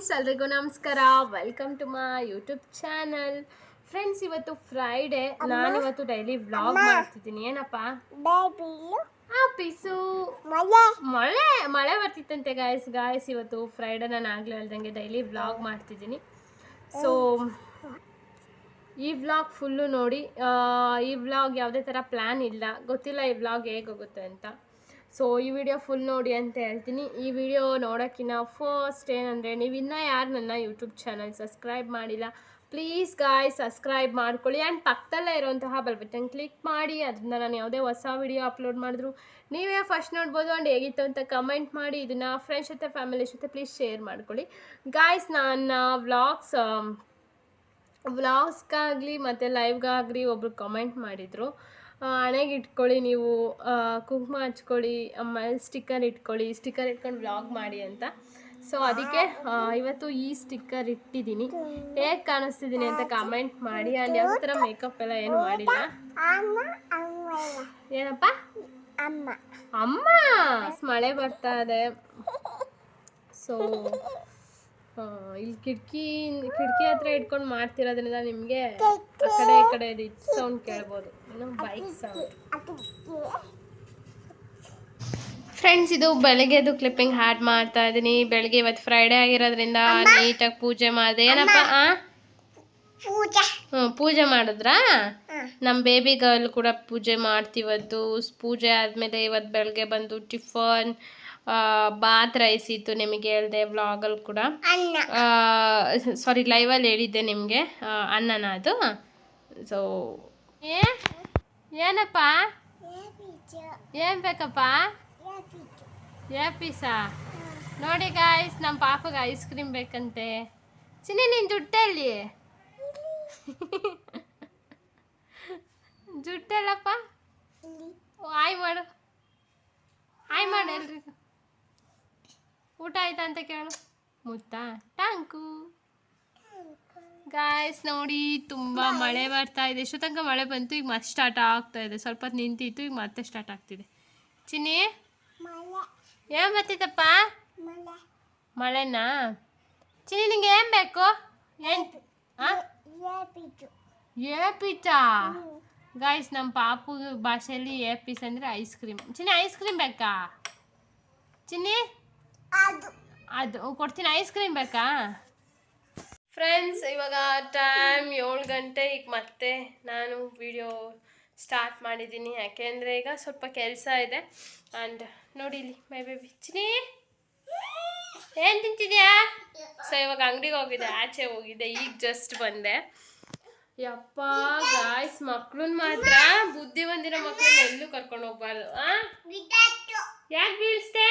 Friends ಎಲ್ರಿಗೂ ನಮಸ್ಕಾರ. Welcome to my YouTube channel friends ಇವತ್ತು ಫ್ರೈಡೆ ನಾನು ಇವತ್ತು ಡೈಲಿ ವ್ಲಾಗ್ ಮಾಡ್ತಿದ್ದೀನಿ. ಏನಪ್ಪ? ಆ ಪಿಸು ಮಳೆ. ಮಳೆ ಬರ್ತಿತ್ತಂತೆ ಗಾಯಸ್ ಗಾಯಸ್ ಇವತ್ತು ಫ್ರೈಡೆ ನಾನು ಆಗಲೇ ಅಲ್ದಂಗೆ ಡೈಲಿ ವ್ಲಾಗ್ ಮಾಡ್ತಿದ್ದೀನಿ. ಸೊ ಈ ವ್ಲಾಗ್ ಫುಲ್ಲು ನೋಡಿ ಈ ವ್ಲಾಗ್ ಯಾವುದೇ ಥರ ಪ್ಲ್ಯಾನ್ ಇಲ್ಲ. ಗೊತ್ತಿಲ್ಲ ಈ ವ್ಲಾಗ್ ಹೇಗೆ ಹೋಗುತ್ತೆ ಅಂತ. ಸೊ ಈ ವಿಡಿಯೋ ಫುಲ್ ನೋಡಿ ಅಂತ ಹೇಳ್ತೀನಿ. ಈ ವಿಡಿಯೋ ನೋಡೋಕ್ಕಿಂತ ಫಸ್ಟ್ ಏನಂದರೆ ನೀವು ಇನ್ನೂ ಯಾರು ನನ್ನ ಯೂಟ್ಯೂಬ್ ಚಾನಲ್ ಸಬ್ಸ್ಕ್ರೈಬ್ ಮಾಡಿಲ್ಲ ಪ್ಲೀಸ್ ಗಾಯ್ ಸಬ್ಸ್ಕ್ರೈಬ್ ಮಾಡ್ಕೊಳ್ಳಿ. ಆ್ಯಂಡ್ ಪಕ್ಕದಲ್ಲೇ ಇರೋಂತಹ ಬೆಲ್ ಬಟನ್ ಕ್ಲಿಕ್ ಮಾಡಿ ಅದನ್ನ ನಾನು ಯಾವುದೇ ಹೊಸ ವಿಡಿಯೋ ಅಪ್ಲೋಡ್ ಮಾಡಿದ್ರು ನೀವೇ ಫಸ್ಟ್ ನೋಡ್ಬೋದು. ಆ್ಯಂಡ್ ಹೇಗಿತ್ತು ಅಂತ ಕಮೆಂಟ್ ಮಾಡಿ, ಇದನ್ನು ಫ್ರೆಂಡ್ಸ್ ಜೊತೆ ಫ್ಯಾಮಿಲಿ ಜೊತೆ ಪ್ಲೀಸ್ ಶೇರ್ ಮಾಡ್ಕೊಳ್ಳಿ. ಗಾಯ್ಸ್ ನನ್ನ ವ್ಲಾಗ್ಸ್ ವ್ಲಾಗ್ಸ್ಗಾಗಲಿ ಮತ್ತು ಲೈವ್ಗಾಗಲಿ ಒಬ್ರು ಕಮೆಂಟ್ ಮಾಡಿದರು. ಹಣೆಗೆ ಇಟ್ಕೊಳ್ಳಿ ನೀವು ಕುಂಕುಮ ಹಚ್ಕೊಳ್ಳಿ ಆಮೇಲೆ ಸ್ಟಿಕ್ಕರ್ ಇಟ್ಕೊಳ್ಳಿ ಸ್ಟಿಕ್ಕರ್ ಇಟ್ಕೊಂಡು ವ್ಲಾಗ್ ಮಾಡಿ ಅಂತ. ಸೊ ಅದಕ್ಕೆ ಇವತ್ತು ಈ ಸ್ಟಿಕ್ಕರ್ ಇಟ್ಟಿದ್ದೀನಿ. ಹೇಗೆ ಕಾಣಿಸ್ತಿದ್ದೀನಿ ಅಂತ ಕಾಮೆಂಟ್ ಮಾಡಿ. ಅಲ್ಲಿ ಯಾವ ಥರ ಮೇಕಪ್ ಎಲ್ಲ ಏನು ಮಾಡಿಲ್ಲ. ಏನಪ್ಪ? ಅಮ್ಮ. ಅಮ್ಮ! ಮಳೆ ಬರ್ತಾ ಇದೆ. ಸೊ ಇಲ್ಲಿ ಕಿಟಕಿ ಕಿಟಕಿ ಹತ್ರ ಇಟ್ಕೊಂಡು ಮಾಡ್ತಿರೋದ್ರಿಂದ ನಿಮಗೆ ಆ ಕಡೆ ಈ ಕಡೆ ಸೌಂಡ್ ಕೇಳ್ಬೋದು. ಏನು ಬೈಕ್ ಸೌಂಡ್ ಫ್ರೆಂಡ್ಸ್ ಇದು ಬೆಳಗ್ಗೆದು ಕ್ಲಿಪ್ಪಿಂಗ್ ಹಾಡ್ ಮಾಡ್ತಾ ಇದ್ದೀನಿ ಬೆಳಗ್ಗೆ ಇವತ್ತು ಫ್ರೈಡೇ ಆಗಿರೋದ್ರಿಂದ ನೀಟಾಗಿ ಪೂಜೆ ಮಾಡಿದೆ. ಏನಪ್ಪ ಹ್ಞೂ ಪೂಜೆ! ಮಾಡಿದ್ರಾ? ನಮ್ಮ ಬೇಬಿ ಗರ್ಲ್ ಕೂಡ ಪೂಜೆ ಮಾಡ್ತೀವತ್ತು ಪೂಜೆ ಆದಮೇಲೆ ಇವತ್ತು ಬೆಳಗ್ಗೆ ಬಂದು ಟಿಫನ್ ಬಾತ್ ರೈಸ್ ಇತ್ತು ನಿಮಗೆ ಹೇಳಿದೆ ವ್ಲಾಗಲ್ಲಿ ಕೂಡ. ಸಾರಿ ಲೈವಲ್ಲಿ ಹೇಳಿದ್ದೆ ನಿಮಗೆ ಅನ್ನನ ಅದು. ಸೊ ಏ ಏನಪ್ಪ? ಏನ್ ಬೇಕಪ್ಪ? ಏ ಪೀಸಾ ನೋಡಿ ಗಾಯ್ಸ್ ನಮ್ಮ ಪಾಪಗೆ ಐಸ್ ಕ್ರೀಮ್ ಬೇಕಂತೆ. ಚಿನ್ನಿ ನೀನು ಜುಟ್ಟಲ್ಲಿ ಜುಟ್ಟಲ್ಲಪ್ಪ ಓ, ಆಯ್ ಮಾಡು. ಆಯ್ ಮಾಡು ಎಲ್ರಿಗೂ. ಊಟ ಆಯ್ತಾ ಅಂತ ಕೇಳು ಮುತ್ತಾ ಟ್ಯಾಂಕು ಗಾಯ್ಸ್ ನೋಡಿ ತುಂಬ ಮಳೆ ಬರ್ತಾ ಇದೆ. ಎಷ್ಟು ತನಕ ಮಳೆ ಬಂತು? ಈಗ ಮತ್ತೆ ಸ್ಟಾರ್ಟ್ ಆಗ್ತಾ ಇದೆ. ಸ್ವಲ್ಪ ಹೊತ್ತು ನಿಂತಿತ್ತು ಈಗ ಮತ್ತೆ ಸ್ಟಾರ್ಟ್ ಆಗ್ತಿದೆ. ಚಿನ್ನಿ? ಏನು ಬರ್ತಿತ್ತಪ್ಪ ಮಳೆ. ಮಳೆನಾ? ಚಿನ್ನಿ ನಿಂಗೆ ಏನು ಬೇಕು? ಏನು? ಏ ಗಾಯ್ಸ್ ನಮ್ಮ ಪಾಪು ಭಾಷೆಯಲ್ಲಿ ಏ ಪೀಸ್ ಅಂದರೆ ice cream Chinni ice cream ಬೇಕಾ? ಚಿನ್ನಿ? ಅದು. ಅದು. ಕೊಡ್ತೀನಿ. ಐಸ್ ಕ್ರೀಮ್ ಬೇಕಾ? ಫ್ರೆಂಡ್ಸ್ ಇವಾಗ ಟೈಮ್ ಏಳು ಗಂಟೆ. ಈಗ ಮತ್ತೆ ನಾನು ವಿಡಿಯೋ ಸ್ಟಾರ್ಟ್ ಮಾಡಿದ್ದೀನಿ. ಯಾಕೆಂದರೆ ಈಗ ಸ್ವಲ್ಪ ಕೆಲಸ ಇದೆ. ಆ್ಯಂಡ್ ನೋಡಿ ಇಲ್ಲಿ ಮೈ ಬೇಬಿ ಚಿನಿ ಏನು ತಿಂತಿದ್ಯಾ? ಸೊ ಇವಾಗ ಅಂಗಡಿಗೆ ಹೋಗಿದ್ದೆ. ಆಚೆ ಹೋಗಿದ್ದೆ. ಈಗ ಜಸ್ಟ್ ಬಂದೆ. ಯಪ್ಪ ಗಾಯ್ಸ್ ಮಕ್ಳನ್ನ ಮಾತ್ರ ಬುದ್ಧಿ ಬಂದಿರೋ ಮಕ್ಕಳನ್ನ ಎಲ್ಲೂ ಕರ್ಕೊಂಡು ಹೋಗ್ಬಾರ್ದು ಯಾಕೆ ಬೀಳಿಸ್ದೆ?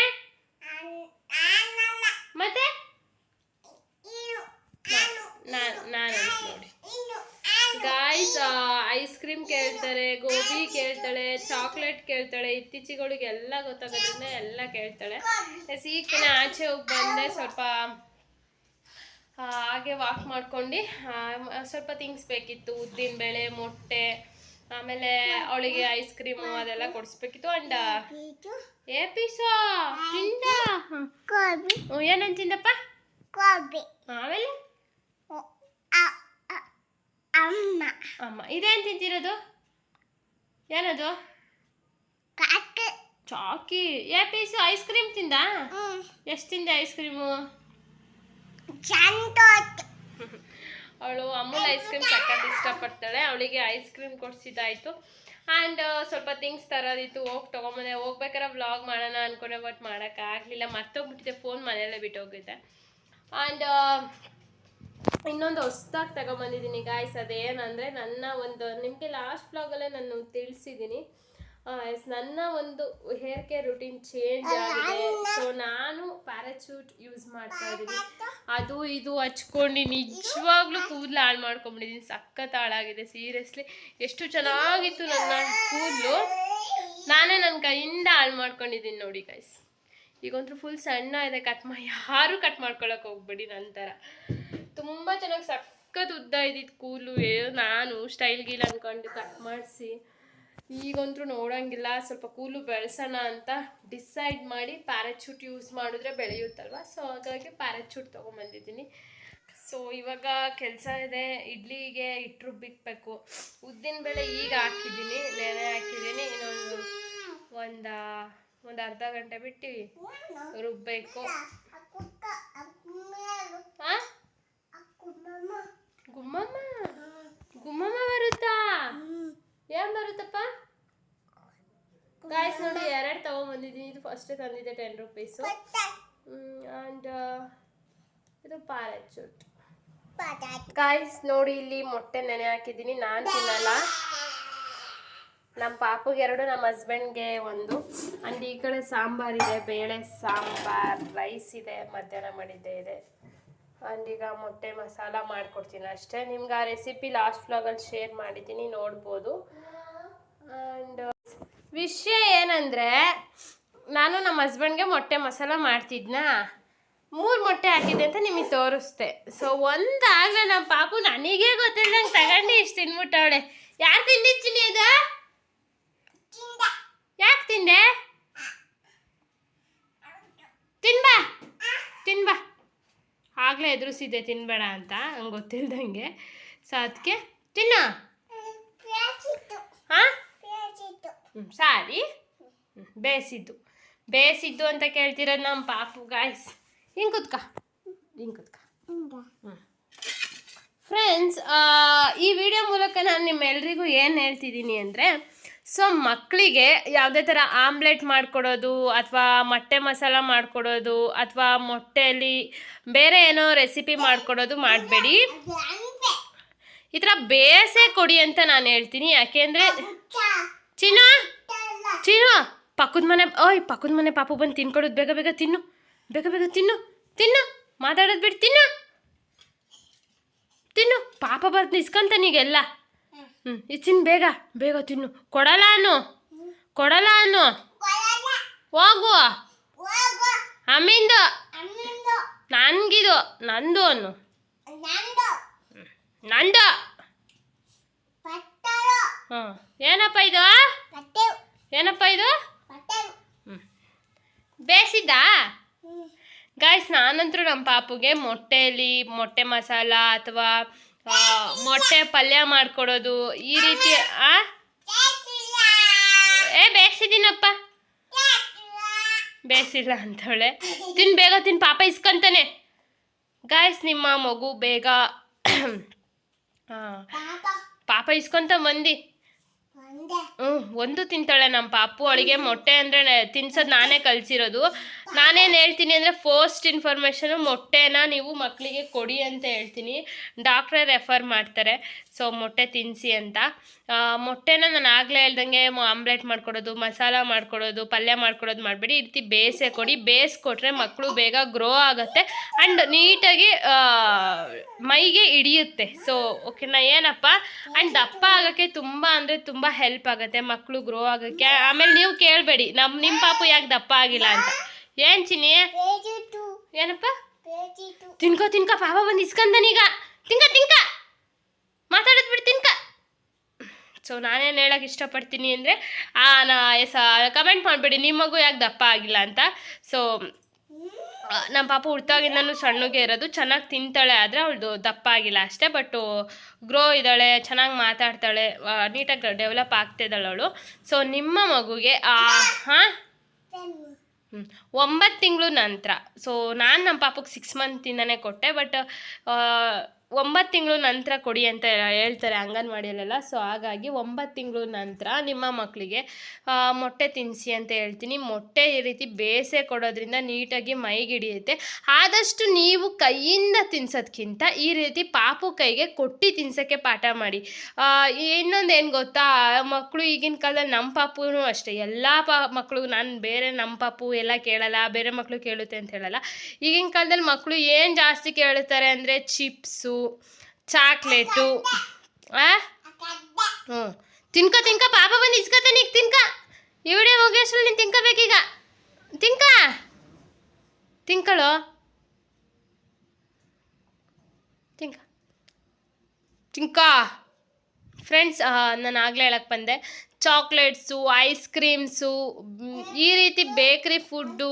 ಮತ್ತೆ? ನಾನು ನೋಡಿ. ಗಾಯ್ಸ್ ಐಸ್ ಕ್ರೀಮ್ ಕೇಳ್ತಾರೆ. ಗೋಬಿ ಕೇಳ್ತಾಳೆ ಚಾಕ್ಲೇಟ್ ಕೇಳ್ತಾಳೆ ಇತ್ತೀಚಿಗಳಿಗೆಲ್ಲ ಗೊತ್ತಾಗೋದ್ರಿಂದ ಎಲ್ಲ ಕೇಳ್ತಾಳೆ. ಎಸ್ ಈಗ ತಾನೇ ಆಚೆ ಹೋಗಿ ಬಂದೆ ಸ್ವಲ್ಪ ಹಾಗೆ ವಾಕ್ ಮಾಡ್ಕೊಂಡು ಸ್ವಲ್ಪ ತಿಂಗ್ಸ್ ಬೇಕಿತ್ತು ಉದ್ದಿನ ಬೇಳೆ ಮೊಟ್ಟೆ ಆಮೇಲೆ ಅವಳಿಗೆ ಐಸ್ ಕ್ರೀಮು ಅದೆಲ್ಲ ಕೊಡಿಸ್ಬೇಕಿತ್ತು ಅಂಡ್. ಏ ಪೀಸೋ? ತಿಂದ ಓ ಏನಂತ ತಿಂದಪ್ಪ? ಕೋಬಿ ಆಮೇಲೆ ಅ- ಅ- ಅಮ್ಮ. ಅಮ್ಮ ಇದೇನು ತಿಂತಿರೋದು? ಏನದು? ಕಾಕ ಚಾಕಿ. ಏ ಪೀಸು ಐಸ್ ಕ್ರೀಮ್ ತಿಂದ? ಹ್ಮ್. ಎಷ್ಟು ತಿಂದೆ ಐಸ್ ಕ್ರೀಮು? ಚಂದೋತ್ ಅವಳು ಅಮೂಲ್ ಐಸ್ ಕ್ರೀಮ್ ಸಖತ್ ಇಷ್ಟಪಡ್ತಾಳೆ. ಅವಳಿಗೆ ಐಸ್ ಕ್ರೀಮ್ ಕೊಡ್ಸಿದ್ದಾಯ್ತು. ಆ್ಯಂಡ್ ಸ್ವಲ್ಪ ಥಿಂಗ್ಸ್ ತರೋದಿತ್ತು, ಹೋಗಿ ತೊಗೊಂಬಂದೆ ಹೋಗ್ಬೇಕಾರೆ ವ್ಲಾಗ್ ಮಾಡೋಣ ಅಂದ್ಕೊಂಡೆ ಬಟ್ ಮಾಡೋಕ್ಕಾಗಲಿಲ್ಲ ಮರ್ತೋಗ್ಬಿಟ್ಟಿದೆ ಫೋನ್ ಮನೆಯಲ್ಲೇ ಬಿಟ್ಟೋಗಿದ್ದೆ. ಆ್ಯಂಡ್ ಇನ್ನೊಂದು ಹೊಸ್ದಾಗಿ ತಗೊಂಬಂದಿದ್ದೀನಿ ಗಾಯ್ಸ್ ಅದೇನಂದರೆ, ನನ್ನ ಒಂದು, ನಿಮಗೆ ಲಾಸ್ಟ್ ವ್ಲಾಗಲ್ಲೇ ನಾನು ತಿಳಿಸಿದ್ದೀನಿ. ಎಸ್ ನನ್ನ ಒಂದು ಹೇರ್ ಕೇರ್ ರುಟೀನ್ ಚೇಂಜ್ ಆಗಿದೆ. ಸೊ ನಾನು ಪ್ಯಾರಾಚೂಟ್ ಯೂಸ್ ಮಾಡ್ತಾ ಇದ್ದೀನಿ. ಅದು ಇದು ಹಚ್ಕೊಂಡು ನಿಜವಾಗ್ಲೂ ಕೂದಲು ಹಾಳು ಮಾಡ್ಕೊಂಬಿಟ್ಟಿದ್ದೀನಿ. ಸಖತ್ ಹಾಳಾಗಿದೆ ಸೀರಿಯಸ್ಲಿ ಎಷ್ಟು ಚೆನ್ನಾಗಿತ್ತು ನನ್ನ ಕೂದಲು. ನಾನೇ ನನ್ನ ಕೈಯಿಂದ ಹಾಳು ಮಾಡ್ಕೊಂಡಿದ್ದೀನಿ ನೋಡಿ ಗೈಸ್ ಈಗಂತೂ ಫುಲ್ ಸಣ್ಣ ಇದೆ ಕಟ್ ಮಾಡಿ ಯಾರು ಕಟ್ ಮಾಡ್ಕೊಳಕ್ಕೆ ಹೋಗ್ಬೇಡಿ ನಂತರ ತುಂಬ ಚೆನ್ನಾಗಿ ಸಖತ್ ಉದ್ದ ಇದ್ದಿದ್ದು ಕೂದಲು. ನಾನು ಸ್ಟೈಲ್ ಗೀಲ್ ಅನ್ಕೊಂಡು ಕಟ್ ಮಾಡಿಸಿ. ಈಗಂತೂ ನೋಡಂಗಿಲ್ಲ, ಸ್ವಲ್ಪ ಕೂಲು ಬೆಳೆಸೋಣ ಅಂತ ಡಿಸೈಡ್ ಮಾಡಿ ಪ್ಯಾರಾಚೂಟ್ ಯೂಸ್ ಮಾಡಿದ್ರೆ ಬೆಳೆಯುತ್ತಲ್ವ? ಸೊ ಹಾಗಾಗಿ ಪ್ಯಾರಾಚೂಟ್ ತೊಗೊಂಬಂದಿದ್ದೀನಿ. ಸೊ ಇವಾಗ ಕೆಲಸ ಇದೆ, ಇಡ್ಲಿಗೆ ಹಿಟ್ಟು ರುಬ್ಬಿಕ್ಬೇಕು ಉದ್ದಿನ ಬೇಳೆ ಈಗ ಹಾಕಿದ್ದೀನಿ ನೆನೆ ಹಾಕಿದ್ದೀನಿ, ಇನ್ನೊಂದು ಒಂದು ಒಂದು ಅರ್ಧ ಗಂಟೆ ಬಿಟ್ಟು ರುಬ್ಬೇಕು. ಆ? ಗುಮ್ಮಮ್ಮ? ಗುಮ್ಮಮ್ಮ ಬರುತ್ತಾ? ಏನ್ ಬರುತ್ತಪ್ಪ? ಗಾಯ್ಸ್ ನೋಡಿ ಎರಡು ತಗೊಂಡ್ಬಂದಿದ್ದೀನಿ ಇದು ಫಸ್ಟ್ ತಂದಿದ್ದೆ ಟೆನ್ ರುಪೀಸು ಆ್ಯಂಡ್ ಇದು ಪ್ಯಾರಾಚೂಟ್ ಗಾಯ್ಸ್ ನೋಡಿ ಇಲ್ಲಿ ಮೊಟ್ಟೆ ನೆನೆ ಹಾಕಿದ್ದೀನಿ. ನಾನು ತಿನ್ನಲ್ಲ. ನಮ್ಮ ಪಾಪಗೆ ಎರಡು ನಮ್ಮ ಹಸ್ಬೆಂಡ್ಗೆ ಒಂದು. ಆ್ಯಂಡ್ ಈ ಕಡೆ ಸಾಂಬಾರಿದೆ ಬೇಳೆ ಸಾಂಬಾರ್ ರೈಸ್ ಇದೆ, ಮಧ್ಯಾಹ್ನ ಮಾಡಿದ್ದೆ ಇದೆ. ಈಗ ಮೊಟ್ಟೆ ಮಸಾಲ ಮಾಡ್ಕೊಡ್ತೀನಿ ಅಷ್ಟೇ. ನಿಮ್ಗೆ ಆ ರೆಸಿಪಿ ಲಾಸ್ಟ್ ವ್ಲಾಗಲ್ಲಿ ಶೇರ್ ಮಾಡಿದ್ದೀನಿ, ನೋಡ್ಬೋದು. ಆ್ಯಂಡ್ ವಿಷಯ ಏನಂದರೆ, ನಾನು ನಮ್ಮ ಹಸ್ಬೆಂಡ್ಗೆ ಮೊಟ್ಟೆ ಮಸಾಲ ಮಾಡ್ತಿದ್ನಾ. ಮೂರು ಮೊಟ್ಟೆ ಹಾಕಿದ್ದೆ ಅಂತ ನಿಮಗೆ ತೋರಿಸ್ದೆ ಸೊ ಒಂದು ಆಗಲೇ ನಮ್ಮ ಪಾಪು, ನನಗೇ ಗೊತ್ತಿಲ್ಲದಂಗೆ ತಗೊಂಡು ಇಷ್ಟು ತಿನ್ಬಿಟ್ಟವಳೆ. ಯಾರು ತಿಂದಿಚ್ಚಿನಿ ಅದು? ಯಾಕೆ ತಿಂದೆ? ಆಗಲೇ ಎದುರಿಸಿದ್ದೆ ತಿನ್ಬೇಡ ಅಂತ ಹಂಗೆ ಗೊತ್ತಿಲ್ದಂಗೆ. ಸೊ ಅದಕ್ಕೆ ತಿನ್ನ. ಹಾಂ? ಹ್ಞೂ ಸಾರಿ. ಬೇಯಿಸಿದ್ದು ಬೇಯಿಸಿದ್ದು ಅಂತ ಕೇಳ್ತಿರೋದು ನಮ್ಮ ಪಾಪು ಗಾಯ್ಸ್ ಹಿಂಗೆ ಕುತ್ಕ. ಹಿಂಗೆ ಕುತ್ಕ. ಫ್ರೆಂಡ್ಸ್ ಈ ವಿಡಿಯೋ ಮೂಲಕ ನಾನು ನಿಮ್ಮೆಲ್ರಿಗೂ ಏನು ಹೇಳ್ತಿದ್ದೀನಿ ಅಂದರೆ ಸೊ ಮಕ್ಕಳಿಗೆ ಯಾವುದೇ ಥರ ಆಮ್ಲೆಟ್ ಮಾಡಿಕೊಡೋದು ಅಥವಾ ಮೊಟ್ಟೆ ಮಸಾಲ ಮಾಡಿಕೊಡೋದು ಅಥವಾ ಮೊಟ್ಟೆಯಲ್ಲಿ ಬೇರೆ ಏನೋ ರೆಸಿಪಿ ಮಾಡಿಕೊಡೋದು ಮಾಡಬೇಡಿ. ಈ ಥರ ಬೇಸೆ ಕೊಡಿ ಅಂತ ನಾನು ಹೇಳ್ತೀನಿ. ಯಾಕೆಂದರೆ ಚಿನ್ನ ಚಿನ್ನ, ಪಕ್ಕದ ಮನೆ, ಓಯ್, ಪಕ್ಕದ ಮನೆ ಪಾಪು ಬಂದು ತಿನ್ಕೊಡೋದು. ಬೇಗ ಬೇಗ ತಿನ್ನು, ಬೇಗ ಬೇಗ ತಿನ್ನು ತಿನ್ನು, ಮಾತಾಡೋದು ಬಿಡಿ, ತಿನ್ನು ತಿನ್ನು. ಪಾಪ ಬರ್ದು ಇಸ್ಕೊಂತಾನೀಗೆಲ್ಲ ಹ್ಞೂ ತಿನ್ನು ಬೇಗ ಬೇಗ ತಿನ್ನು. ಕೊಡಲ್ಲ ಅನ್ನು? ಕೊಡಲ್ಲ ಅನ್ನು? ಹೋಗು. ಅಮ್ಮಿಂದು? ನನಗಿದು. ನಂದು ಅನ್ನು. ನಂದು. ಹ್ಞೂ ಏನಪ್ಪ ಇದು? ಏನಪ್ಪ ಇದು? ಹ್ಞೂ ಬೇಯಿಸಿದ್ದಾ ಗಾಯ್ಸ್ ನಾನಂತರೂ ನಮ್ಮ ಪಾಪುಗೆ ಮೊಟ್ಟೆಯಲ್ಲಿ ಮೊಟ್ಟೆ ಮಸಾಲ ಅಥವಾ ಮೊಟ್ಟೆ ಪಲ್ಯ ಮಾಡ್ಕೊಡೋದು ಈ ರೀತಿ ಆ? ಏ ಬೇಯಿಸಿದ್ದೀನಪ್ಪ. ಬೇಯಿಸಿಲ್ಲ ಅಂತವಳೆ. ತಿನ್ ಬೇಗ ತಿನ್ ಪಾಪ ಇಸ್ಕೊಂತಾನೆ. ಗಾಯ್ಸ್ ನಿಮ್ಮ ಮಗು ಬೇಗ ಪಾಪ ಇಸ್ಕೊಂತ ಮಂದಿ ಹ್ಞೂ ಒಂದು ತಿಂತಾಳೆ ನಮ್ಮ ಪಾಪು ಅವಳಿಗೆ ಮೊಟ್ಟೆ ಅಂದರೆ ತಿನ್ಸೋದು ನಾನೇ ಕಲಿಸಿರೋದು. ನಾನೇನು ಹೇಳ್ತೀನಿ ಅಂದರೆ ಫಸ್ಟ್ ಇನ್ಫಾರ್ಮೇಷನು ಮೊಟ್ಟೆನ ನೀವು ಮಕ್ಕಳಿಗೆ ಕೊಡಿ ಅಂತ ಹೇಳ್ತೀನಿ. ಡಾಕ್ಟ್ರೇ ರೆಫರ್ ಮಾಡ್ತಾರೆ. ಸೊ ಮೊಟ್ಟೆ ತಿನ್ನಿಸಿ ಅಂತ. ಮೊಟ್ಟೆನ ನಾನು ಆಗಲೇ ಹೇಳ್ದಂಗೆ ಆಮ್ಲೆಟ್ ಮಾಡ್ಕೊಡೋದು, ಮಸಾಲ ಮಾಡ್ಕೊಡೋದು, ಪಲ್ಯ ಮಾಡ್ಕೊಡೋದು ಮಾಡಬೇಡಿ. ಈ ರೀತಿ ಬೇಸೆ ಕೊಡಿ. ಬೇಸ್ ಕೊಟ್ಟರೆ ಮಕ್ಕಳು ಬೇಗ ಗ್ರೋ ಆಗುತ್ತೆ. ಆ್ಯಂಡ್ ನೀಟಾಗಿ ಮೈಗೆ ಹಿಡಿಯುತ್ತೆ. ಸೊ ಓಕೆನಾ ಏನಪ್ಪ? ಆ್ಯಂಡ್ ದಪ್ಪ ಆಗೋಕ್ಕೆ ತುಂಬ ಅಂದರೆ ತುಂಬ ಹೆಲ್ಪ್ ಆಗುತ್ತೆ ಮಕ್ಕಳು ಗ್ರೋ ಆಗೋಕ್ಕೆ. ಆಮೇಲೆ ನೀವು ಕೇಳಬೇಡಿ ನಮ್ಮ ನಿಮ್ಮ ಪಾಪು ಯಾಕೆ ದಪ್ಪ ಆಗಿಲ್ಲ ಅಂತ. ಏನು ಚಿನ್ನಿ? ಏನಪ್ಪ? ತಿನ್ಕೋ ತಿನ್ಕೋ ಪಾಪ ಬಂದು ಇಸ್ಕಂದನೀಗ ತಿನ್ಕ ತಿನ್ಕ. ಮಾತಾಡೋದು ಬಿಡು ತಿನ್ಕ. ಸೊ ನಾನೇನು ಹೇಳೋಕೆ ಇಷ್ಟಪಡ್ತೀನಿ ಅಂದರೆ ನಾ ಎಸ ಕಮೆಂಟ್ ಮಾಡಬೇಡಿ. ನಿಮ್ಮ ಮಗು ಯಾಕೆ ದಪ್ಪ ಆಗಿಲ್ಲ ಅಂತ. ಸೊ ನಮ್ಮ ಪಾಪ ಹುಡ್ತಾಗಿಂದನೂ ಸಣ್ಣಗೆ ಇರೋದು. ಚೆನ್ನಾಗಿ ತಿಂತಾಳೆ ಆದರೆ ಅವಳು ದಪ್ಪ ಆಗಿಲ್ಲ ಅಷ್ಟೇ. ಬಟ್ ಗ್ರೋ ಇದ್ದಾಳೆ ಚೆನ್ನಾಗಿ ಮಾತಾಡ್ತಾಳೆ ನೀಟಾಗಿ ಡೆವಲಪ್ ಆಗ್ತಿದ್ದಾಳೆ ಅವಳು. ಸೊ ನಿಮ್ಮ ಮಗುಗೆ ಹಾಂ? ಹ್ಮ್. ಒಂಬತ್ತು ತಿಂಗಳು ನಂತರ ಸೊ ನಾನು ನಮ್ಮ ಪಾಪಕ್ಕೆ ಸಿಕ್ಸ್ ಮಂತಿಂದನೇ ಕೊಟ್ಟೆ ಬಟ್ ಒಂಬತ್ತು ತಿಂಗಳು ನಂತರ ಕೊಡಿ ಅಂತ ಹೇಳ್ತಾರೆ ಅಂಗನವಾಡಿಯಲ್ಲೆಲ್ಲ. ಸೊ ಹಾಗಾಗಿ ಒಂಬತ್ತು ತಿಂಗಳು ನಂತರ ನಿಮ್ಮ ಮಕ್ಕಳಿಗೆ ಮೊಟ್ಟೆ ತಿನ್ನಿಸಿ ಅಂತ ಹೇಳ್ತೀನಿ. ಮೊಟ್ಟೆ ಈ ರೀತಿ ಬೇಸೆ ಕೊಡೋದ್ರಿಂದ ನೀಟಾಗಿ ಮೈಗಿಡಿಯುತ್ತೆ. ಆದಷ್ಟು ನೀವು ಕೈಯಿಂದ ತಿನ್ಸೋದ್ಕಿಂತ ಈ ರೀತಿ ಪಾಪು ಕೈಗೆ ಕೊಟ್ಟು ತಿನ್ಸೋಕ್ಕೆ ಪಾಠ ಮಾಡಿ. ಇನ್ನೊಂದು ಏನು ಗೊತ್ತಾ? ಮಕ್ಕಳು ಈಗಿನ ಕಾಲದಲ್ಲಿ ನಮ್ಮ ಪಾಪುನೂ ಅಷ್ಟೇ. ಎಲ್ಲ ಪಾ ಮಕ್ಕಳು ನಾನು ಬೇರೆ ನಮ್ಮ ಪಾಪು ಎಲ್ಲ ಕೇಳಲ್ಲ, ಬೇರೆ ಮಕ್ಕಳು ಕೇಳುತ್ತೆ ಅಂತ ಹೇಳಲ್ಲ. ಈಗಿನ ಕಾಲದಲ್ಲಿ ಮಕ್ಕಳು ಏನು ಜಾಸ್ತಿ ಕೇಳುತ್ತಾರೆ ಅಂದರೆ ಚಿಪ್ಸು ಚಾಕ್ಲೇಟು. ಹ್ಞೂ ತಿನ್ಕ ತಿನ್ಕ, ಪಾಪ ಬಂದು ಇಸ್ಕತಾನೆ ಈಗ, ತಿನ್ಕ. ಈ ವಿಡಿಯೋ ನೀನು ತಿನ್ಕೋಬೇಕೀಗ. ತಿನ್ಕ. ತಿನ್ಕಳು. ತಿನ್ಕ. ತಿನ್ಕ. ಫ್ರೆಂಡ್ಸ್ ನಾನು ಆಗಲೇ ಹೇಳಕ್ಕೆ ಬಂದೆ. ಚಾಕ್ಲೇಟ್ಸು, ಐಸ್ ಕ್ರೀಮ್ಸು, ಈ ರೀತಿ ಬೇಕ್ರಿ ಫುಡ್ಡು.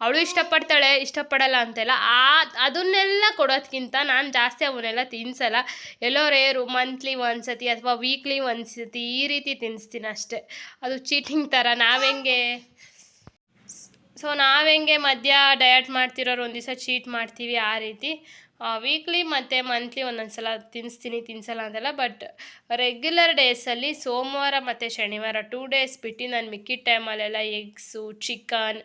ಅವಳು ಇಷ್ಟಪಡ್ತಾಳೆ, ಇಷ್ಟಪಡಲ್ಲ ಅಂತೆಲ್ಲ, ಆ, ಅದನ್ನೆಲ್ಲ ಕೊಡೋದಕ್ಕಿಂತ ನಾನು ಜಾಸ್ತಿ ಅವನ್ನೆಲ್ಲ ತಿನ್ಸಲ್ಲ. ಎಲ್ಲೋ ರೇರು ಮಂತ್ಲಿ ಒಂದ್ಸತಿ ಅಥವಾ ವೀಕ್ಲಿ ಒಂದ್ಸತಿ ಈ ರೀತಿ ತಿನ್ನಿಸ್ತೀನಿ ಅಷ್ಟೇ. ಅದು ಚೀಟಿಂಗ್ ಥರ ನಾವೆಂಗೆ? ಸೊ ನಾವೆಂಗೆ ಮಧ್ಯ ಡಯಟ್ ಮಾಡ್ತಿರೋರು ಒಂದು ದಿವಸ ಚೀಟ್ ಮಾಡ್ತೀವಿ ಆ ರೀತಿ. ವೀಕ್ಲಿ ಮತ್ತು ಮಂತ್ಲಿ ಒಂದೊಂದು ಸಲ ತಿನ್ನಿಸ್ತೀನಿ ತಿನ್ಸಲ್ಲ ಅಂತೆಲ್ಲ ಬಟ್ ರೆಗ್ಯುಲರ್ ಡೇಸಲ್ಲಿ ಸೋಮವಾರ ಮತ್ತು ಶನಿವಾರ ಟೂ ಡೇಸ್ ಬಿಟ್ಟು ನಾನು ಮಿಕ್ಕಿದ ಟೈಮಲ್ಲೆಲ್ಲ ಎಗ್ಸು ಚಿಕನ್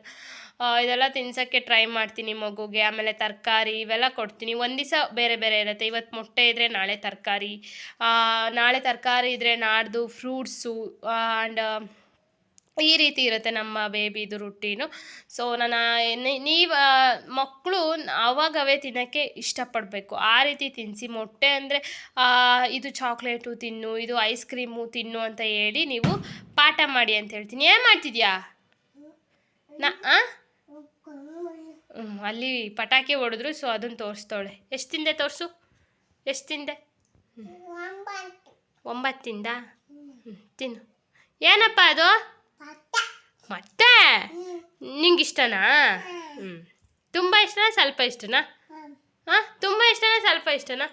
ಇದೆಲ್ಲ ತಿನ್ಸೋಕ್ಕೆ ಟ್ರೈ ಮಾಡ್ತೀನಿ ಮಗುಗೆ, ಆಮೇಲೆ ತರಕಾರಿ ಇವೆಲ್ಲ ಕೊಡ್ತೀನಿ. ಒಂದು ದಿವಸ ಬೇರೆ ಬೇರೆ ಇರುತ್ತೆ. ಇವತ್ತು ಮೊಟ್ಟೆ ಇದ್ದರೆ ನಾಳೆ ತರಕಾರಿ. ನಾಳೆ ತರಕಾರಿ ಇದ್ದರೆ ನಾಡ್ದು ಫ್ರೂಟ್ಸು ಆ್ಯಂಡ್ ಈ ರೀತಿ ಇರುತ್ತೆ ನಮ್ಮ ಬೇಬಿದು ರುಟೀನು ಸೊ ನಾನು ನೀವು ಮಕ್ಕಳು ಆವಾಗವೇ ತಿನ್ನೋಕ್ಕೆ ಇಷ್ಟಪಡಬೇಕು. ಆ ರೀತಿ ತಿನ್ನಿಸಿ ಮೊಟ್ಟೆ ಅಂದರೆ ಇದು ಚಾಕ್ಲೇಟು ತಿನ್ನು, ಇದು ಐಸ್ ಕ್ರೀಮು ತಿನ್ನು ಅಂತ ಹೇಳಿ ನೀವು ಪಾಠ ಮಾಡಿ ಅಂತ ಹೇಳ್ತೀನಿ. ಏನು ಮಾಡ್ತಿದ್ಯಾ? ನಾ ಹ್ಮ್, ಅಲ್ಲಿ ಪಟಾಕಿ ಹೊಡೆದ್ರು ಸೊ ಅದನ್ನು ತೋರಿಸ್ತಾಳೆ ಎಷ್ಟು ತಿಂದೆ ತೋರಿಸು? ಎಷ್ಟು ತಿಂದೆ? ಒಂಬತ್ತಿಂದ? ಹ್ಮ್, ತಿನ್ನು. ಏನಪ್ಪ ಅದು? ಮತ್ತೆ? ನಿಂಗೆ ಇಷ್ಟನಾ ಹ್ಞೂ ತುಂಬ ಇಷ್ಟನಾ ಸ್ವಲ್ಪ ಇಷ್ಟನಾ? ಹಾಂ ತುಂಬ ಇಷ್ಟನಾ ಸ್ವಲ್ಪ ಇಷ್ಟನಾ?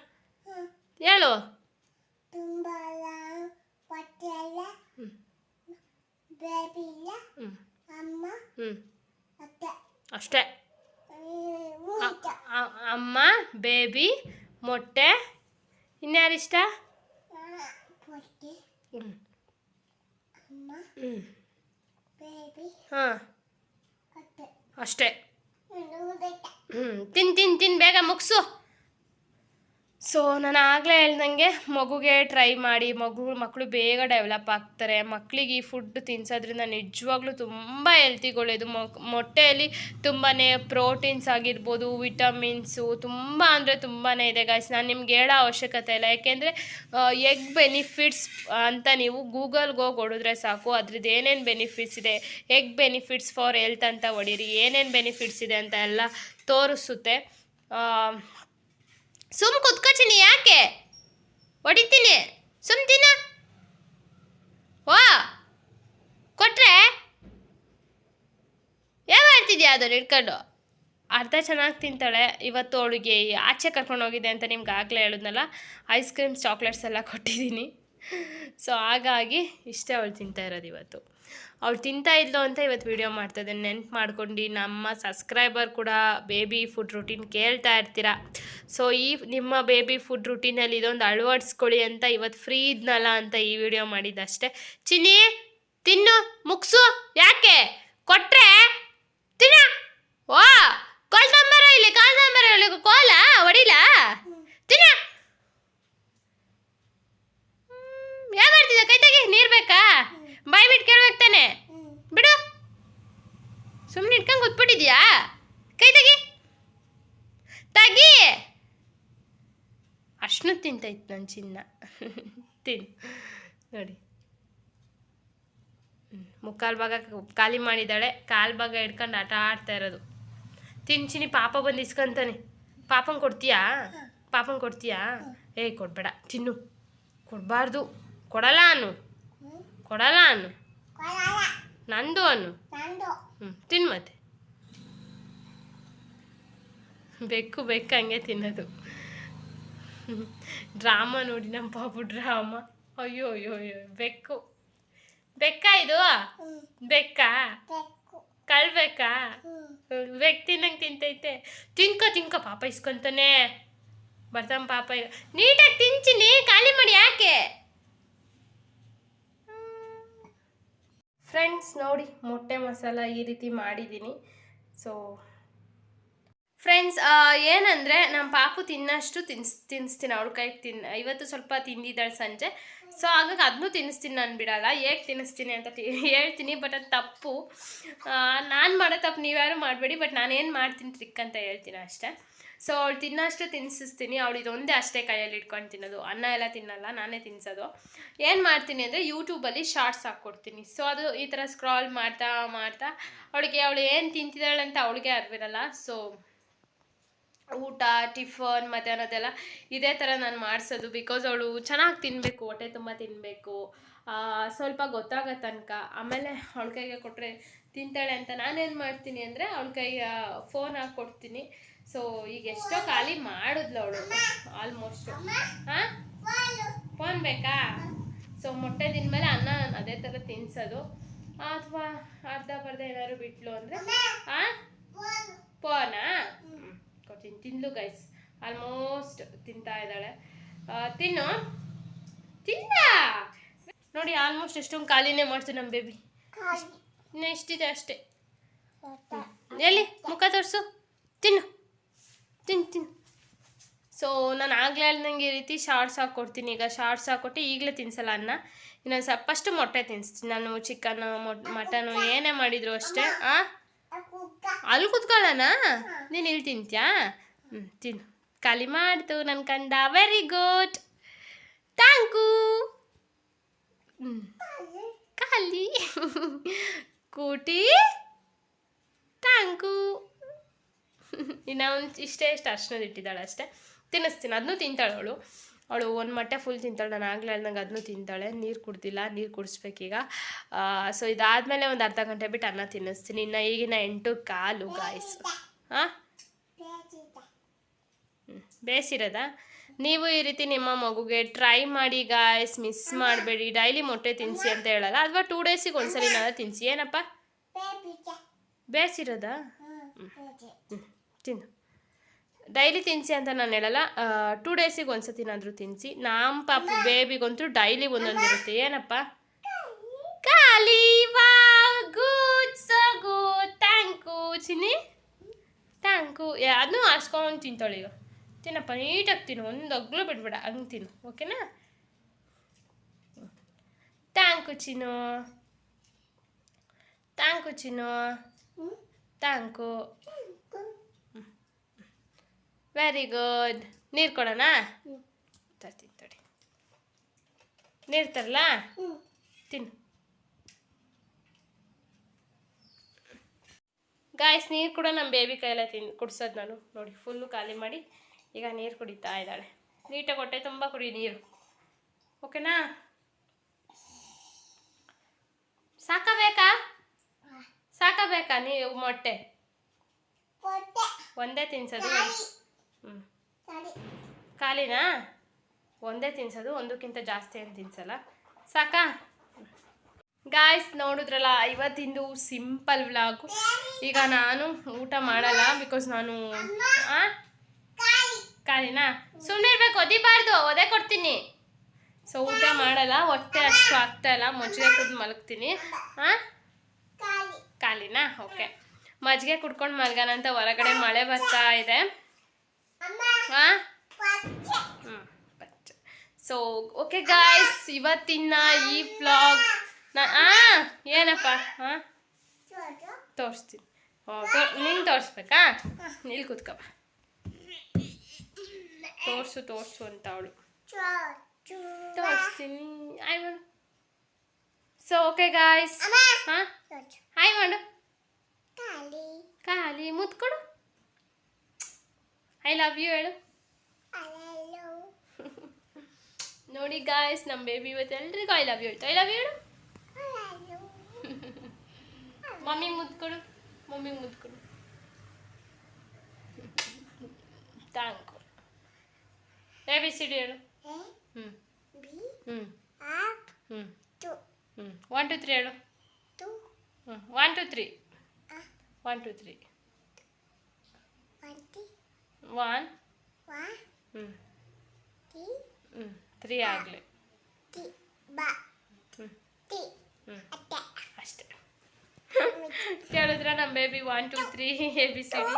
ಹೇಳು. ಹ್ಞೂ ಹ್ಞೂ ಅಷ್ಟೇ. ಅಮ್ಮ ಬೇಬಿ ಮೊಟ್ಟೆ. ಇನ್ಯಾರಿಷ್ಟ ಹಾಂ. ಅಷ್ಟೇ. ಹ್ಞೂ ತಿನ್ ತಿನ್ ತಿನ್ ಬೇಗ ಮುಗಿಸು. ಸೊ ನಾನು ಆಗಲೇ ಹೇಳ್ದಂಗೆ ಮಗುಗೆ ಟ್ರೈ ಮಾಡಿ ಮಗು ಮಕ್ಕಳು ಬೇಗ ಡೆವಲಪ್ ಆಗ್ತಾರೆ. ಮಕ್ಕಳಿಗೆ ಈ ಫುಡ್ ತಿನ್ಸೋದ್ರಿಂದ ನಿಜವಾಗ್ಲೂ ತುಂಬ ಹೆಲ್ತಿಗೊಳ್ಳೇದು ಮೊಟ್ಟೆಯಲ್ಲಿ ತುಂಬಾ ಪ್ರೋಟೀನ್ಸ್ ಆಗಿರ್ಬೋದು ವಿಟಮಿನ್ಸು ತುಂಬ ಅಂದರೆ ತುಂಬಾ ಇದೆ ಗಾಯ್ಸ್ ನಾನು ನಿಮ್ಗೆ ಹೇಳೋ ಅವಶ್ಯಕತೆ ಇಲ್ಲ. ಯಾಕೆಂದರೆ ಎಗ್ ಬೆನಿಫಿಟ್ಸ್ ಅಂತ ನೀವು ಗೂಗಲ್ಗೆ ಹೋಗಿ ಹೊಡಿದ್ರೆ ಸಾಕು. ಅದ್ರದ್ದು ಏನೇನು ಬೆನಿಫಿಟ್ಸ್ ಇದೆ? ಎಗ್ ಬೆನಿಫಿಟ್ಸ್ ಫಾರ್ ಹೆಲ್ತ್ ಅಂತ ಹೊಡೀರಿ. ಏನೇನು ಬೆನಿಫಿಟ್ಸ್ ಇದೆ ಅಂತ ಎಲ್ಲ ತೋರಿಸುತ್ತೆ. ಸುಮ್ ಕುತ್ಕೊಳ್ತೀನಿ, ಯಾಕೆ? ಹೊಡಿತೀನಿ. ಸುಮ್ ತಿನ್ನ ಓ ಕೊಟ್ರೆ? ಯಾವ ಮಾಡ್ತಿದ್ಯಾ ಅದನ್ನು ಇಟ್ಕೊಂಡು ಅರ್ಧ ಚೆನ್ನಾಗಿ ತಿಂತಾಳೆ. ಇವತ್ತು ಅವಳಿಗೆ ಆಚೆ ಕರ್ಕೊಂಡು ಹೋಗಿದೆ ಅಂತ ನಿಮ್ಗೆ ಆಗಲೇ ಹೇಳಿದ್ನಲ್ಲ? ಐಸ್ ಕ್ರೀಮ್ಸ್, ಚಾಕ್ಲೇಟ್ಸ್ ಎಲ್ಲ ಕೊಟ್ಟಿದ್ದೀನಿ. ಸೊ ಹಾಗಾಗಿ ಇಷ್ಟೇ ಅವಳು ತಿಂತಾ ಇರೋದು ಇವತ್ತು. ಅವಳು ತಿಂತಾ ಇದ್ಲು ಅಂತ ಇವತ್ತು ವಿಡಿಯೋ ಮಾಡ್ತಾಯಿದ್ದೆ ನೆನ್ಪು ಮಾಡ್ಕೊಂಡು, ನಮ್ಮ ಸಬ್ಸ್ಕ್ರೈಬರ್ ಕೂಡ ಬೇಬಿ ಫುಡ್ ರುಟೀನ್ ಕೇಳ್ತಾ ಇರ್ತೀರ? ಸೊ ಈ ನಿಮ್ಮ ಬೇಬಿ ಫುಡ್ ರುಟೀನಲ್ಲಿ ಇದೊಂದು ಅಳವಡಿಸ್ಕೊಳ್ಳಿ ಅಂತ ಇವತ್ತು ಫ್ರೀ ಇದ್ನಲ್ಲ ಅಂತ ಈ ವಿಡಿಯೋ ಮಾಡಿದ್ದಷ್ಟೇ ಚಿನ್ನಿ, ತಿನ್ನು, ಮುಗ್ಸು, ಯಾಕೆ? ಕೊಟ್ಟರೆ ತಿನ್ನ ವಾ ಕೋಲ್ ನಂಬರ ಇಲ್ಲಿ ಕಾಲ್ ನಂಬರ ಇಲ್ಲಿ ಕೋಲ ಹೊಡಿಲ ತಿನ್ನ ಯಾವ ಮಾಡ್ತಿದ್ದೆ ಕೈ ತೆಗಿ ನೀರು ಬೇಕಾ ಬಾಯ್ ಬಿಟ್ಟು ಕೇಳ್ಬೇಕು ತಾನೆ ಬಿಡು ಸುಮ್ಮನೆ ಇಟ್ಕೊಂಡು ಕೂತ್ಬಿಟ್ಟಿದ್ಯಾ ಕೈ ತೆಗಿ ತೆಗಿ ತಿಂತೈತೆ ನನ್ನ ಚಿನ್ನ. ತಿನ್. ನೋಡಿ. ಮುಕ್ಕಾಲ್ ಭಾಗ ಖಾಲಿ ಮಾಡಿದ್ದಾಳೆ. ಕಾಲು ಭಾಗ ಹಿಡ್ಕೊಂಡು ಆಟ ಆಡ್ತಾ ಇರೋದು. ತಿನ್ಚಿನಿ ಪಾಪ ಬಂದು ಇಸ್ಕೊಂತಾನೆ. ಪಾಪನ ಕೊಡ್ತೀಯಾ? ಪಾಪನ ಕೊಡ್ತೀಯಾ? ಏಯ್ ಕೊಡ್ಬೇಡ. ತಿನ್ನು. ಕೊಡಬಾರ್ದು. ಕೊಡಲ್ಲ ಅನ್ನು. ಕೊಡಲ್ಲ ಅನ್ನು. ನಂದು ಅನ್ನು. ಹ್ಞೂ ತಿನ್ ಮತ್ತೆ. ಬೆಕ್ಕು ಬೆಕ್ಕು ಹಂಗೆ ತಿನ್ನೋದು. ಡ್ರಾಮಾ ನೋಡಿ ನಮ್ಮ ಪಾಪು ಡ್ರಾಮಾ. ಅಯ್ಯೋ ಅಯ್ಯೋ ಅಯ್ಯೋ, ಬೆಕ್ಕು. ಬೆಕ್ಕ ಇದು? ಬೆಕ್ಕ? ಕಳ್ಬೇಕಾ? ಬೆಕ್ ತಿನ್ನಂಗೆ ತಿಂತೈತೆ. ತಿನ್ಕ ತಿನ್ಕ, ಪಾಪ ಇಸ್ಕೊಂತಾನೆ. ಬರ್ತಾನ ಪಾಪ ನೀಟಾಗಿ ತಿಂಚಿನಿ ಖಾಲಿ ಮಾಡಿ ಯಾಕೆ? ಫ್ರೆಂಡ್ಸ್ ನೋಡಿ ಮೊಟ್ಟೆ ಮಸಾಲ ಈ ರೀತಿ ಮಾಡಿದ್ದೀನಿ. ಸೊ ಫ್ರೆಂಡ್ಸ್ ಏನಂದರೆ ನಮ್ಮ ಪಾಪು ತಿನ್ನಷ್ಟು ತಿನ್ಸ್ ತಿನ್ನಿಸ್ತೀನಿ ಅವ್ರ ಕೈಗೆ ತಿನ್ ಇವತ್ತು ಸ್ವಲ್ಪ ತಿಂದಿದ್ದಾಳೆ ಸಂಜೆ. ಸೊ ಹಾಗಾಗಿ ಅದನ್ನೂ ತಿನ್ನಿಸ್ತೀನಿ ನಾನು ಬಿಡಲ್ಲ. ಹೇಗೆ ತಿನ್ನಿಸ್ತೀನಿ ಅಂತ ಹೇಳ್ತೀನಿ ಬಟ್ ಅದು ತಪ್ಪು. ನಾನು ಮಾಡೋ ತಪ್ಪು ನೀವ್ಯಾರು ಮಾಡಬೇಡಿ ಬಟ್ ನಾನೇನು ಮಾಡ್ತೀನಿ ಟ್ರಿಕ್ ಅಂತ ಹೇಳ್ತೀನಿ ಅಷ್ಟೇ. ಸೊ ಅವಳು ತಿನ್ನಷ್ಟು ತಿನ್ನಿಸ್ತೀನಿ ಅವಳು ಇದೊಂದೇ ಅಷ್ಟೇ ಕೈಯಲ್ಲಿ ಇಟ್ಕೊಂಡು ತಿನ್ನೋದು. ಅನ್ನ ಎಲ್ಲ ತಿನ್ನಲ್ಲ, ನಾನೇ ತಿನ್ಸೋದು. ಏನು ಮಾಡ್ತೀನಿ ಅಂದರೆ ಯೂಟ್ಯೂಬಲ್ಲಿ ಶಾರ್ಟ್ಸ್ ಹಾಕ್ಕೊಡ್ತೀನಿ. ಸೊ ಅದು ಈ ಥರ ಸ್ಕ್ರಾಲ್ ಮಾಡ್ತಾ ಮಾಡ್ತಾ, ಅವಳಿಗೆ ಅವಳು ಏನು ತಿಂತಿದ್ದಾಳೆ ಅಂತ ಅವಳಿಗೆ ಅರಿವಿರಲ್ಲ. ಸೊ ಊಟ, ಟಿಫನ್ ಮಧ್ಯಾಹ್ನದೆಲ್ಲ ಇದೇ ಥರ ನಾನು ಮಾಡಿಸೋದು. ಬಿಕಾಸ್ ಅವಳು ಚೆನ್ನಾಗಿ ತಿನ್ನಬೇಕು ಹೊಟ್ಟೆ ತುಂಬ ತಿನ್ನಬೇಕು ಸ್ವಲ್ಪ ಗೊತ್ತಾಗೋ ತನಕ. ಆಮೇಲೆ ಅವಳ ಕೈಗೆ ಕೊಟ್ಟರೆ ತಿಂತಾಳೆ ಅಂತ ನಾನೇನು ಮಾಡ್ತೀನಿ ಅಂದರೆ ಅವಳ ಕೈಗೆ ಫೋನ್ ಹಾಕಿ ಕೊಡ್ತೀನಿ. ಸೊ ಈಗ ಎಷ್ಟೋ ಖಾಲಿ ಮಾಡಿದ್ಲು ಅವಳು. ಆಲ್ಮೋಸ್ಟು ಹಾಂ ಫೋನ್ ಬೇಕಾ? ಸೊ ಮೊಟ್ಟೆ ತಿಂದಮೇಲೆ ಅನ್ನ ನಾನು ಅದೇ ಥರ ತಿನ್ಸೋದು. ಅಥವಾ ಅರ್ಧ ಬರ್ಧ ಏನಾದ್ರು ಬಿಟ್ಲು ಅಂದರೆ ಹಾಂ ಫೋನಾ ಕೊಡ್ತೀನಿ ತಿನ್ಲು ಗೈಸ್ ಆಲ್ಮೋಸ್ಟ್ ತಿಂತಾ ಇದ್ದಾಳೆ. ತಿನ್ನು. ತಿನ್ನ ನೋಡಿ ಆಲ್ಮೋಸ್ಟ್ ಎಷ್ಟೊಂದು ಖಾಲಿನೇ ಮಾಡ್ತು ನಮ್ಮ ಬೇಬಿ ಇನ್ನು ಎಷ್ಟಿದೆ ಅಷ್ಟೇ. ಎಲ್ಲಿ? ಮುಖ ತೋರಿಸು. ತಿನ್ನು. ತಿನ್ ತಿನ್ನು ಸೊ ನಾನು ಆಗಲೇ ಹೇಳ್ದಂಗೆ ಈ ರೀತಿ ಶಾರ್ಟ್ಸ್ ಹಾಕ್ಕೊಡ್ತೀನಿ ಈಗ ಶಾರ್ಟ್ಸ್ ಹಾಕ್ಕೊಟ್ಟು ಈಗಲೇ ತಿನ್ಸಲ್ಲ ಅನ್ನ. ಇನ್ನೊಂದು ಸ್ವಲ್ಪ ಫಸ್ಟು ಮೊಟ್ಟೆ ತಿನ್ನಿಸ್ತೀನಿ ನಾನು ಚಿಕನ್ ಮಟನು ಏನೇ ಮಾಡಿದ್ರು ಅಷ್ಟೇ. ಆ? ಅಲ್ಲಿ ಕುತ್ಕೊಳ್ಳೋಣ? ನೀನು ಇಲ್ಲಿ ತಿಂತ್ಯಾ? ಹ್ಞೂ ತಿನ್ನು. ಖಾಲಿ ಮಾಡ್ತು ನನ್ನ ಕಂದ. ವೆರಿ ಗುಡ್ ಥ್ಯಾಂಕು ಖಾಲಿ. ಕೂಟಿ. ಥ್ಯಾಂಕು ಇನ್ನು ಒಂದು ಇಷ್ಟೇ ಇಷ್ಟು ಅರ್ಶನದ ಇಟ್ಟಿದ್ದಾಳೆ ಅಷ್ಟೇ. ತಿನ್ನಿಸ್ತೀನಿ. ಅದನ್ನೂ ತಿಂತಾಳೆ ಅವಳು ಒಂದು ಮೊಟ್ಟೆ ಫುಲ್ ತಿಂತಾಳೆ ನಾನು ಆಗಲೇ ಹೇಳ್ದಂಗೆ ಅದನ್ನು ತಿಂತಾಳೆ ನೀರು ಕುಡ್ತಿಲ್ಲ ನೀರು ಕುಡಿಸ್ಬೇಕೀಗ ಸೊ ಇದಾದಮೇಲೆ ಒಂದು ಅರ್ಧ ಗಂಟೆ ಬಿಟ್ಟು ಅನ್ನ ತಿನ್ನಿಸ್ತೀನಿ. ಇನ್ನು ಈಗಿನ ಎಂಟು ಕಾಲು ಗಾಯ್ಸ್ ಹಾಂ? ಬೇಸಿರೋದಾ? ನೀವು ಈ ರೀತಿ ನಿಮ್ಮ ಮಗುಗೆ ಟ್ರೈ ಮಾಡಿ ಗಾಯ್ಸ್ ಮಿಸ್ ಮಾಡಬೇಡಿ. ಡೈಲಿ ಮೊಟ್ಟೆ ತಿನ್ನಿಸಿ ಅಂತ ಹೇಳಲ್ಲ ಅಥವಾ ಟೂ ಡೇಸಿಗೆ ಒಂದ್ಸಲಿ ನಾನು ತಿನ್ನಿಸಿ ಏನಪ್ಪ? ಬೇಸಿರೋದಾ? ಹ್ಞೂ ತಿನ್ನು. ಡೈಲಿ ತಿನ್ನಿಸಿ ಅಂತ ನಾನು ಹೇಳಲ್ಲ ಟೂ ಡೇಸಿಗೆ ಒಂದ್ಸತಿನಾದರೂ ತಿನ್ನಿಸಿ ನಮ್ಮ ಪಾಪ ಬೇಬಿಗಂತೂ ಡೈಲಿ ಒಂದೊಂದು ಇರುತ್ತೆ ಏನಪ್ಪ? ಖಾಲಿ ವಾ good so good thank you Chinni. Thank you ಅದನ್ನೂ ಹಾಸ್ಕೊಂಡು ತಿಂತಾಳೆ ಈಗ. ತಿನ್ನಪ್ಪ ನೀಟಾಗಿ ತಿನ್ನು ಒಂದು ಅಗ್ಲು ಬಿಡ್ಬೇಡ ಹಂಗೆ ತಿನ್ನು ಓಕೆನಾ? Thank you Chinnu. Thank you Chinnu. Thank you very good ನೀರು ಕೊಡೋಣ? ತರ್ತೀನಿ ತಡಿ. ನೀರು ತರಲಾ? ತಿನ್ನು. ಗಾಯ್ಸ್ ನೀರು ಕೂಡ ನಮ್ಮ ಬೇಬಿ ಕೈಯೆಲ್ಲ ತಿನ್ ಕುಡ್ಸೋದು ನಾನು. ನೋಡಿ ಫುಲ್ಲು ಖಾಲಿ ಮಾಡಿ ಈಗ ನೀರು ಕುಡಿತಾ ಇದ್ದಾಳೆ. ನೀಟಾಗಿ ಹೊಟ್ಟೆ ತುಂಬ ಕುಡಿ ನೀರು. ಓಕೆನಾ ಸಾಕಬೇಕಾ ಸಾಕಬೇಕಾ ನೀವು ಮೊಟ್ಟೆ? ಒಂದೇ ತಿನ್ಸೋದು? ಹ್ಞೂ ಖಾಲಿನಾ? ಒಂದೇ ತಿನ್ಸೋದು, ಒಂದಕ್ಕಿಂತ ಜಾಸ್ತಿ ಏನು ತಿನ್ಸಲ್ಲ? ಸಾಕಾ? ಗಾಯ್ಸ್ ನೋಡಿದ್ರಲ್ಲ, ಇವತ್ತಿಂದು ಸಿಂಪಲ್ ವ್ಲಾಗು ಈಗ ನಾನು ಊಟ ಮಾಡಲ್ಲ ಬಿಕಾಸ್ ನಾನು ಖಾಲಿನಾ? ಸುಮ್ಮನೆ ಇರ್ಬೇಕು, ಒದಿಬಾರ್ದು, ಒದೆ ಕೊಡ್ತೀನಿ. ಸೊ ಊಟ ಮಾಡಲ್ಲ, ಹೊಟ್ಟೆ ಅಷ್ಟು ಆಗ್ತಾ ಇಲ್ಲ, ಮಜ್ಜಿಗೆ ಕುಡ್ದು ಮಲಗ್ತೀನಿ. ಹಾಂ ಖಾಲಿನಾ? ಓಕೆ ಮಜ್ಜಿಗೆ ಕುಡ್ಕೊಂಡು ಮಲ್ಗೋಣ ಅಂತ ಹೊರಗಡೆ ಮಳೆ ಬರ್ತಾ ಇದೆ. ಸೊ ಓಕೆ ಗಾಯ್ಸ್ ಇವತ್ತಿನ ಈ ವ್ಲಾಗ್ ನಾ ಏನಪ್ಪ? ಹಾಂ? ತೋರಿಸ್ತೀನಿ. ನಿಂಗೆ ತೋರಿಸ್ಬೇಕಾ? ಇಲ್ಲಿ ಕೂತ್ಕಪ್ಪ ತೋರಿಸು ತೋರಿಸು ಅಂತ ಅವಳು. ತೋರಿಸ್ತೀನಿ. ಆಯ್ ಮಾಡು ಸೊ ಓಕೆ ಗಾಯ್ಸ್ ಹಾಂ? ಹಾಯ್ ಮಾಡು ಖಾಲಿ. ಮುತ್ಕೊಡು. ಐ ಲವ್ ಯು ಹೇಳು. ನೋಡಿ ಗಾಯ್ಸ್ ನಮ್ಮ ಬೇಬಿ ಇವತ್ತು ಎಲ್ರಿಗೂ ಐ ಲವ್ ಯು ಹೇಳ್ತಾ ಐ ಲವ್ ಯು ಹೇಳು. ಮಮ್ಮಿಗೆ ಮುದ್ಕೊಡು mummy ಮುದ್ಕೊಡು thank A B C D ಹೇಳು. ಹ್ಞೂ ಹ್ಞೂ ಹ್ಞೂ ಹ್ಞೂ ಒನ್ ಟು ತ್ರೀ ಹೇಳು. ಹ್ಞೂ one two three one two three one ಹ್ಞೂ ಹ್ಞೂ ತ್ರೀ ಆಗಲಿ. ಹ್ಞೂ ಹ್ಞೂ ಅಷ್ಟೇ. ಕೇಳಿದ್ರೆ ನಮ್ಮ baby one two three A B C D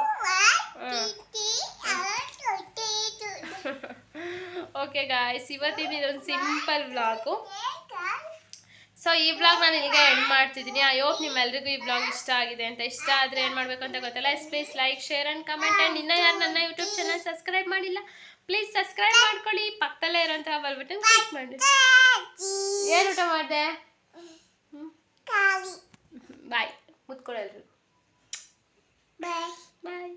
okay guys ಇವತ್ತಿನ ಇದೊಂದು ಸಿಂಪಲ್ ವ್ಲಾಗು ಸೊ ಈ ಬ್ಲಾಗ್ ನಾನು ಇಲ್ಲಿಗೆ ಎಂಡ್ ಮಾಡ್ತಿದ್ದೀನಿ. ಐ ಹೋಪ್ ನಿಮ್ಮೆಲ್ರಿಗೂ ಈ ಬ್ಲಾಗ್ ಇಷ್ಟ ಆಗಿದೆ ಅಂತ. ಇಷ್ಟ ಆದರೆ ಏನು ಮಾಡಬೇಕು ಅಂತ ಗೊತ್ತಲ್ಲ? Yes please like share and comment and ಇನ್ನೂ ಯಾರು ನನ್ನ ಯೂಟ್ಯೂಬ್ ಚಾನಲ್ ಸಬ್ಸ್ಕ್ರೈಬ್ ಮಾಡಿಲ್ಲ ಪ್ಲೀಸ್ ಸಬ್ಸ್ಕ್ರೈಬ್ ಮಾಡ್ಕೊಳ್ಳಿ. ಪಕ್ಕದಲ್ಲೇ ಇರೋಂಥ ಬಲ್ ಬಟನ್ ಕ್ಲಿಕ್ ಮಾಡಿ. ಏನು ಊಟ ಮಾಡಿದೆ? ಬಾಯ್ ಮುತ್ಕೊಳ್ಳಲ್ರು. ಬಾಯ್ ಬಾಯ್